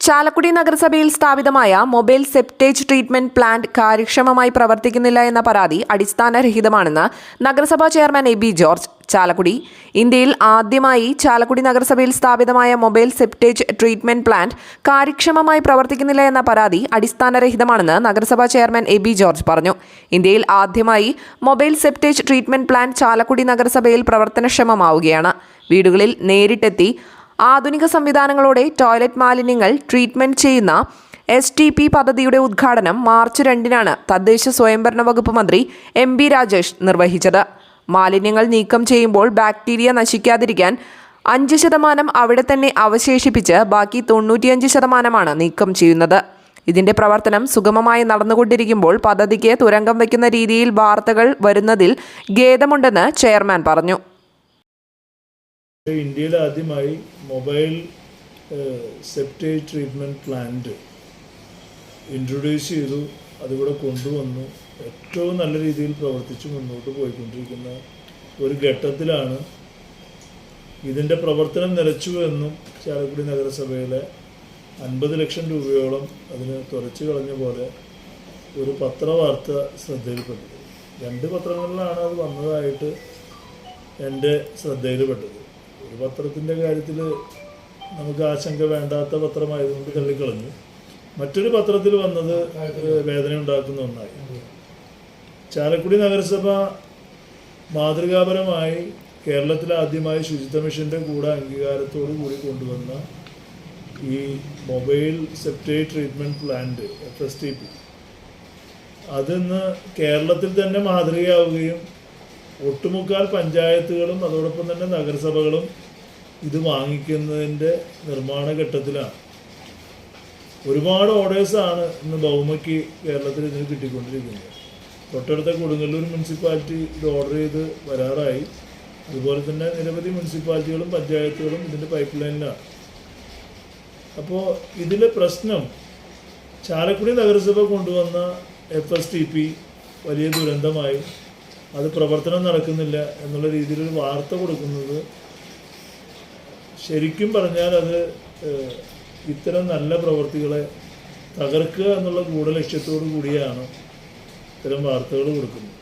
ചാലക്കുടി നഗരസഭയിൽ സ്ഥാപിതമായ mobile septage treatment plant കാര്യക്ഷമമായി പ്രവർത്തിക്കുന്നില്ല എന്ന പരാതി അടിസ്ഥാനരഹിതമാണെന്ന് നഗരസഭാ chairman A B George Chalakudy. ഇന്ത്യയിൽ ആദ്യമായി ചാലക്കുടി നഗരസഭയിൽ സ്ഥാപിതമായ മൊബൈൽ സെപ്റ്റേജ് ട്രീറ്റ്മെന്റ് പ്ലാന്റ് കാര്യക്ഷമമായി പ്രവർത്തിക്കുന്നില്ല എന്ന പരാതി അടിസ്ഥാനരഹിതമാണെന്ന് നഗരസഭാ ചെയർമാൻ എ ബി ജോർജ് പറഞ്ഞു. ഇന്ത്യയിൽ ആദ്യമായി mobile septage treatment plant Chalakudy നഗരസഭയിൽ പ്രവർത്തനക്ഷമമാവുകയാണ്. വീടുകളിൽ നേരിട്ടെത്തി ആധുനിക സംവിധാനങ്ങളോടെ ടോയ്ലറ്റ് മാലിന്യങ്ങൾ ട്രീറ്റ്മെന്റ് ചെയ്യുന്ന എസ് ടി പി പദ്ധതിയുടെ ഉദ്ഘാടനം മാർച്ച് രണ്ടിനാണ് തദ്ദേശ സ്വയംഭരണ വകുപ്പ് മന്ത്രി എം ബി രാജേഷ് നിർവഹിച്ചത്. മാലിന്യങ്ങൾ നീക്കം ചെയ്യുമ്പോൾ ബാക്ടീരിയ നശിക്കാതിരിക്കാൻ അഞ്ച് ശതമാനം അവിടെ തന്നെ അവശേഷിപ്പിച്ച് ബാക്കി തൊണ്ണൂറ്റിയഞ്ച് ശതമാനമാണ് നീക്കം ചെയ്യുന്നത്. ഇതിന്റെ പ്രവർത്തനം സുഗമമായി നടന്നുകൊണ്ടിരിക്കുമ്പോൾ പദ്ധതിക്ക് തുരങ്കം വയ്ക്കുന്ന രീതിയിൽ വാർത്തകൾ വരുന്നതിൽ ഖേദമുണ്ടെന്ന് ചെയർമാൻ പറഞ്ഞു. ഇന്ത്യയിൽ ആദ്യമായി mobile septage treatment plant introduce ചെയ്തു. അതിവിടെ കൊണ്ടുവന്നു. ഏറ്റവും നല്ല രീതിയിൽ പ്രവർത്തിച്ച് മുന്നോട്ട് പോയിക്കൊണ്ടിരിക്കുന്ന ഒരു ഘട്ടത്തിലാണ് ഇതിന്റെ പ്രവർത്തനം നിലച്ചു എന്നും ചാലക്കുടി നഗരസഭയിലെ അൻപത് ലക്ഷം രൂപയോളം അതിന് തുറച്ചു കളഞ്ഞ പോലെ ഒരു പത്രവാർത്ത ശ്രദ്ധയിൽപ്പെട്ടത് രണ്ട് പത്രങ്ങളിലാണ് അത് വന്നതായിട്ട് എന്റെ ശ്രദ്ധയിൽപ്പെട്ടത്. ഒരു പത്രത്തിന്റെ കാര്യത്തിൽ നമുക്ക് ആശങ്ക വേണ്ടാത്ത പത്രമായതുകൊണ്ട് തള്ളിക്കളഞ്ഞു. മറ്റൊരു പത്രത്തിൽ വന്നത് വേദന ഉണ്ടാക്കുന്ന ഒന്നായി. ചാലക്കുടി നഗരസഭ മാതൃകാപരമായി കേരളത്തിൽ ആദ്യമായി ശുചിത്വ മിഷന്റെ കൂടെ അംഗീകാരത്തോടു കൂടി കൊണ്ടുവന്ന ഈ mobile septage treatment plant F S T P. അതിന്ന് കേരളത്തിൽ തന്നെ മാതൃകയാവുകയും ഒട്ടുമുക്കാൽ പഞ്ചായത്തുകളും അതോടൊപ്പം തന്നെ നഗരസഭകളും ഇത് വാങ്ങിക്കുന്നതിന്റെ നിർമ്മാണ ഘട്ടത്തിലാണ്. ഒരുപാട് ഓർഡേഴ്സാണ് ഇന്ന് ബഹുമയ്ക്ക് കേരളത്തിൽ ഇതിന് കിട്ടിക്കൊണ്ടിരിക്കുന്നത്. തൊട്ടടുത്ത കൊടുങ്ങല്ലൂർ മുനിസിപ്പാലിറ്റി ഇത് ഓർഡർ ചെയ്ത് വരാറായി. അതുപോലെ തന്നെ നിരവധി മുനിസിപ്പാലിറ്റികളും പഞ്ചായത്തുകളും ഇതിന്റെ പൈപ്പ് ലൈനിലാണ് അപ്പോൾ ഇതിലെ പ്രശ്നം ചാലക്കുടി നഗരസഭ കൊണ്ടുവന്ന എഫ് എസ് ടി പി വലിയ ദുരന്തമായി. അത് പ്രവർത്തനം നടക്കുന്നില്ല എന്നുള്ള രീതിയിൽ ഒരു വാർത്ത കൊടുക്കുന്നത് ശരിക്കും പറഞ്ഞാൽ അത് ഇത്തരം നല്ല പ്രവർത്തികളെ തകർക്കുക എന്നുള്ള ഗൂഢലക്ഷ്യത്തോടു കൂടിയാണ് ഇത്തരം വാർത്തകൾ കൊടുക്കുന്നത്.